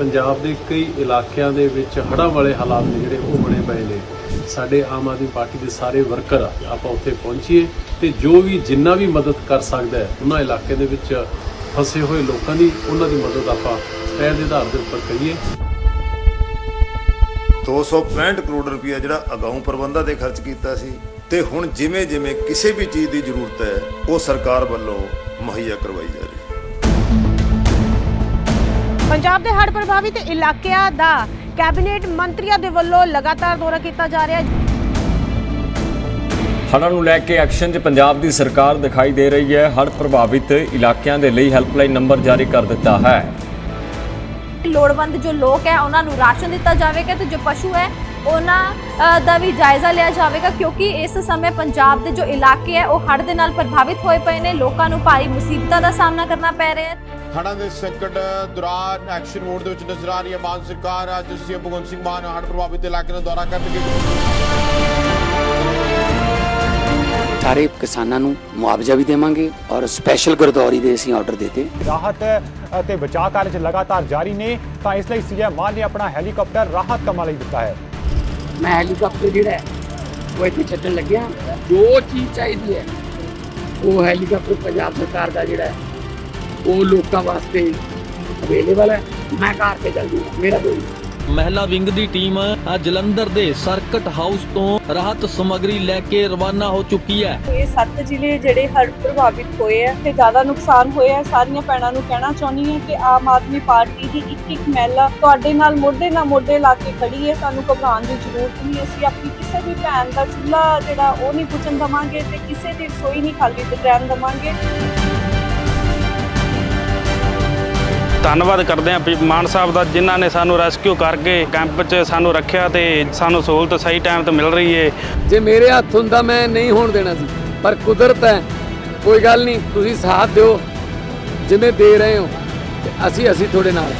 ਪੰਜਾਬ ਦੇ ਕਈ ਇਲਾਕਿਆਂ ਦੇ ਵਿੱਚ ਹੜ੍ਹਾਂ ਵਾਲੇ ਹਾਲਾਤ ਨੇ ਜਿਹੜੇ ਉਹ ਬਣੇ ਪਏ ਨੇ। ਸਾਡੇ ਆਮ ਆਦਮੀ ਪਾਰਟੀ ਦੇ ਸਾਰੇ ਵਰਕਰ ਆਪਾਂ ਉੱਥੇ ਪਹੁੰਚੀਏ ਤੇ ਜੋ ਵੀ ਜਿੰਨਾ ਵੀ ਮਦਦ ਕਰ ਸਕਦਾ ਹੈ, ਉਹਨਾਂ ਇਲਾਕੇ ਦੇ ਵਿੱਚ ਫਸੇ ਹੋਏ ਲੋਕਾਂ ਦੀ ਉਹਨਾਂ ਦੀ ਮਦਦ ਆਪਾਂ ਸਪੈਰ ਦੇ ਆਧਾਰ ਦੇ ਉੱਪਰ ਕਰੀਏ। 265 ਕਰੋੜ ਰੁਪਇਆ ਜਿਹੜਾ ਅਗਾਊਂ ਪ੍ਰਬੰਧਾਂ ਤੇ ਖਰਚ ਕੀਤਾ ਸੀ ਤੇ ਹੁਣ ਜਿਵੇਂ ਜਿਵੇਂ ਕਿਸੇ ਵੀ ਚੀਜ਼ ਦੀ ਜ਼ਰੂਰਤ ਹੈ, ਉਹ ਸਰਕਾਰ ਵੱਲੋਂ ਮੁਹੱਈਆ ਕਰਵਾਈ ਜਾ ਰਹੀ ਹੈ। ਪੰਜਾਬ ਦੇ ਹੜ੍ਹ ਪ੍ਰਭਾਵਿਤ ਇਲਾਕਿਆਂ ਦਾ ਕੈਬਨਿਟ ਮੰਤਰੀਆਂ ਦੇ ਵੱਲੋਂ ਲਗਾਤਾਰ ਦੌਰਾ ਕੀਤਾ ਜਾ ਰਿਹਾ ਹੈ। ਹੜ੍ਹਾਂ ਨੂੰ ਲੈ ਕੇ ਐਕਸ਼ਨ 'ਚ ਪੰਜਾਬ ਦੀ ਸਰਕਾਰ ਦਿਖਾਈ ਦੇ ਰਹੀ ਹੈ। ਹੜ੍ਹ ਪ੍ਰਭਾਵਿਤ ਇਲਾਕਿਆਂ ਦੇ ਲਈ ਹੈਲਪਲਾਈਨ ਨੰਬਰ ਜਾਰੀ ਕਰ ਦਿੱਤਾ ਹੈ। ਲੋੜਵੰਦ ਜੋ ਲੋਕ ਹੈ ਉਹਨਾਂ ਨੂੰ ਰਾਸ਼ਨ ਦਿੱਤਾ ਜਾਵੇਗਾ ਤੇ ਜੋ ਪਸ਼ੂ ਹੈ ਉਹਨਾਂ ਦਾ ਵੀ ਜਾਇਜ਼ਾ ਲਿਆ ਜਾਵੇਗਾ ਕਿਉਂਕਿ ਇਸ ਸਮੇਂ ਪੰਜਾਬ ਦੇ ਜੋ ਇਲਾਕੇ ਹੈ ਉਹ ਹੜ੍ਹ ਦੇ ਨਾਲ ਪ੍ਰਭਾਵਿਤ ਹੋਏ ਪਏ ਨੇ। ਲੋਕਾਂ ਨੂੰ ਭਾਰੀ ਮੁਸੀਬਤਾਂ ਦਾ ਸਾਹਮਣਾ ਕਰਨਾ ਪੈ ਰਿਹਾ ਹੈ। ਹੜ੍ਹਾਂ ਦੇ ਸੰਕਟ ਦੌਰਾਨ ਐਕਸ਼ਨ ਮੋਡ ਦੇ ਵਿੱਚ ਨਜ਼ਰ ਆ ਰਹੀ ਹੈ ਮਾਨ ਸਰਕਾਰ। ਅੱਜ ਸੀਐਮ ਭਗਵੰਤ ਸਿੰਘ ਮਾਨ ਹੜ੍ਹ ਪ੍ਰਭਾਵਿਤ ਇਲਾਕੇ ਦਾ ਦੌਰਾ ਕਰਨਗੇ ਸਾਰੇ ਕਿਸਾਨਾਂ ਨੂੰ ਮੁਆਵਜ਼ਾ ਵੀ ਦੇਵਾਂਗੇ ਔਰ ਸਪੈਸ਼ਲ ਗਰਦੌਰੀ ਦੇ ਅਸੀਂ ਆਰਡਰ ਦਿੱਤੇ। ਰਾਹਤ ਅਤੇ ਬਚਾਅ ਕਾਰਜ ਲਗਾਤਾਰ ਜਾਰੀ ਨੇ ਤਾਂ ਇਸ ਲਈ ਸੀਐਮ ਮਾਨ ਨੇ ਆਪਣਾ ਹੈਲੀਕਾਪਟਰ ਰਾਹਤ ਕੰਮਾਂ ਲਈ ਦਿੱਤਾ ਹੈ। ਮੈਂ ਹੈਲੀਕਾਪਟਰ ਜਿਹੜਾ ਹੈ ਉਹ ਇੱਥੇ ਛੱਡਣ ਲੱਗਿਆ। ਜੋ ਚੀਜ਼ ਚਾਹੀਦੀ ਹੈ ਉਹ ਹੈਲੀਕਾਪਟਰ ਪੰਜਾਬ ਸਰਕਾਰ ਦਾ ਜਿਹੜਾ ਹੈ ਉਹ ਲੋਕਾਂ ਵਾਸਤੇ ਅਵੇਲੇਬਲ ਹੈ। ਮੈਂ ਘਰ ਤੇ ਚੱਲ ਜੂਗਾ ਮੇਰਾ ਕੋਈ ਮਹਿਲਾ ਵਿੰਗ ਦੀ ਟੀਮ ਅੱਜ ਜਲੰਧਰ ਦੇ ਸਰਕਟ ਹਾਊਸ ਤੋਂ ਰਾਹਤ ਸਮੱਗਰੀ ਲੈ ਕੇ ਰਵਾਨਾ ਹੋ ਚੁੱਕੀ ਹੈ। ਇਹ ਸੱਤ ਜ਼ਿਲ੍ਹੇ ਜਿਹੜੇ ਹੜ੍ਹ ਪ੍ਰਭਾਵਿਤ ਹੋਏ ਆ ਤੇ ਜ਼ਿਆਦਾ ਨੁਕਸਾਨ ਹੋਇਆ ਸਾਰੀਆਂ ਭੈਣਾਂ ਨੂੰ ਕਹਿਣਾ ਚਾਹੁੰਦੀ ਹਾਂ ਕਿ ਆਮ ਆਦਮੀ ਪਾਰਟੀ ਦੀ ਇੱਕ ਇੱਕ ਮਹਿਲਾ ਤੁਹਾਡੇ ਨਾਲ ਮੋਢੇ ਨਾਲ ਮੋਢੇ ਲਾ ਕੇ ਖੜੀ ਹੈ। ਤੁਹਾਨੂੰ ਘਬਰਾਉਣ ਦੀ ਜ਼ਰੂਰਤ ਨਹੀਂ। ਅਸੀਂ ਆਪਣੀ ਕਿਸੇ ਵੀ ਭੈਣ ਦਾ ਚੁੱਲ੍ਹਾ ਜਿਹੜਾ ਉਹ ਨਹੀਂ ਬੁਝਣ ਦਵਾਂਗੇ ਤੇ ਕਿਸੇ ਦੀ ਰਸੋਈ ਨਹੀਂ ਖਾਲੀ ਤੇ ਰਹਿਣ ਦਵਾਂਗੇ। ਧੰਨਵਾਦ ਕਰਦੇ ਹਾਂ ਮਾਨ ਸਾਹਿਬ ਦਾ ਜਿਨ੍ਹਾਂ ਨੇ ਸਾਨੂੰ ਰੈਸਕਿਊ ਕਰਕੇ ਕੈਂਪ 'ਚ ਸਾਨੂੰ ਰੱਖਿਆ ਤੇ ਸਾਨੂੰ ਸਹੂਲਤ ਸਹੀ ਟਾਈਮ ਤੇ ਮਿਲ ਰਹੀ ਏ। ਜੇ ਮੇਰੇ ਹੱਥ ਹੁੰਦਾ ਮੈਂ ਨਹੀਂ ਹੋਣ ਦੇਣਾ ਸੀ, ਪਰ ਕੁਦਰਤ ਹੈ। ਕੋਈ ਗੱਲ ਨਹੀਂ, ਤੁਸੀਂ ਸਾਥ ਦਿਓ। ਜਿਵੇਂ ਦੇ ਰਹੇ ਹੋ ਅਸੀਂ ਅਸੀਂ ਤੁਹਾਡੇ ਨਾਲ।